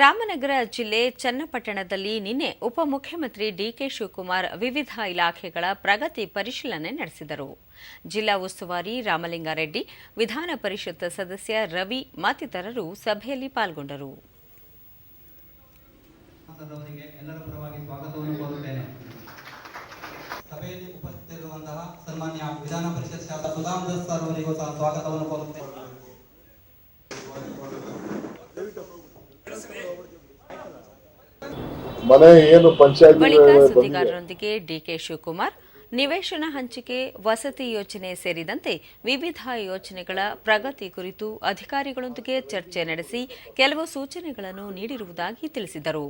ರಾಮನಗರ ಜಿಲ್ಲೆ ಚನ್ನಪಟ್ಟಣದಲ್ಲಿ ನಿನ್ನೆ ಉಪಮುಖ್ಯಮಂತ್ರಿ ಡಿಕೆ ಶಿವಕುಮಾರ್ ವಿವಿಧ ಇಲಾಖೆಗಳ ಪ್ರಗತಿ ಪರಿಶೀಲನೆ ನಡೆಸಿದರು. ಜಿಲ್ಲಾ ಉಸ್ತುವಾರಿ ರಾಮಲಿಂಗಾರೆಡ್ಡಿ, ವಿಧಾನ ಪರಿಷತ್ ಸದಸ್ಯ ರವಿ ಮತ್ತಿತರರು ಸಭೆಯಲ್ಲಿ ಪಾಲ್ಗೊಂಡರು. ಸಭೆಯಲ್ಲಿ ವಿಧಾನ ಪರಿಷತ್ ಮನೆ ಏನು ಪಂಚಾಯತ್ ಬಳಿಕ ಸುದ್ದಿಗಾರರೊಂದಿಗೆ ಡಿಕೆ ಶಿವಕುಮಾರ್ ನಿವೇಶನ ಹಂಚಿಕೆ ವಸತಿ ಯೋಜನೆ ಸೇರಿದಂತೆ ವಿವಿಧ ಯೋಜನೆಗಳ ಪ್ರಗತಿ ಕುರಿತು ಅಧಿಕಾರಿಗಳೊಂದಿಗೆ ಚರ್ಚೆ ನಡೆಸಿ ಕೆಲವು ಸೂಚನೆಗಳನ್ನು ನೀಡಿರುವುದಾಗಿ ತಿಳಿಸಿದರು.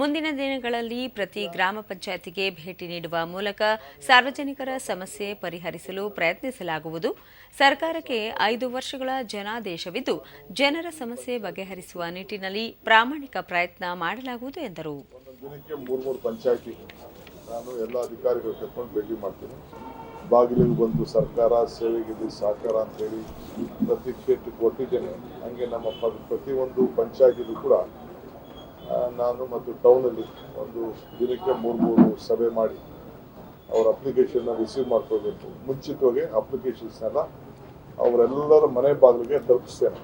ಮುಂದಿನ ದಿನಗಳಲ್ಲಿ ಪ್ರತಿ ಗ್ರಾಮ ಪಂಚಾಯತಿಗೆ ಭೇಟಿ ನೀಡುವ ಮೂಲಕ ಸಾರ್ವಜನಿಕರ ಸಮಸ್ಯೆ ಪರಿಹರಿಸಲು ಪ್ರಯತ್ನಿಸಲಾಗುವುದು. ಸರ್ಕಾರಕ್ಕೆ ಐದು ವರ್ಷಗಳ ಜನಾದೇಶವಿದ್ದು, ಜನರ ಸಮಸ್ಯೆ ಬಗೆಹರಿಸುವ ನಿಟ್ಟಿನಲ್ಲಿ ಪ್ರಾಮಾಣಿಕ ಪ್ರಯತ್ನ ಮಾಡಲಾಗುವುದು ಎಂದರು. ಬಾಗಿಲಿಗೆ ಬಂದು ಸರ್ಕಾರ ಸೇವೆಗಿದೆ ಸಹಕಾರ ಅಂತೇಳಿ ಪ್ರತಿ ಕ್ಷೇತ್ರಕ್ಕೆ ಕೊಟ್ಟಿದ್ದೇನೆ ಹಂಗೆ ನಮ್ಮ ಪ್ರತಿಯೊಂದು ಪಂಚಾಯತಿಗೂ ಕೂಡ ನಾನು ಮತ್ತು ಟೌನಲ್ಲಿ ಒಂದು ದಿನಕ್ಕೆ ಮೂರು ಮೂರು ಸಭೆ ಮಾಡಿ ಅವ್ರ ಅಪ್ಲಿಕೇಶನ್ನ ರಿಸೀವ್ ಮಾಡ್ಕೋಬೇಕು ಮುಂಚಿತವಾಗಿ ಅಪ್ಲಿಕೇಶನ್ಸ್ನೆಲ್ಲ ಅವರೆಲ್ಲರ ಮನೆ ಬಾಗಿಲಿಗೆ ತಲುಪಿಸ್ತೇನೆ.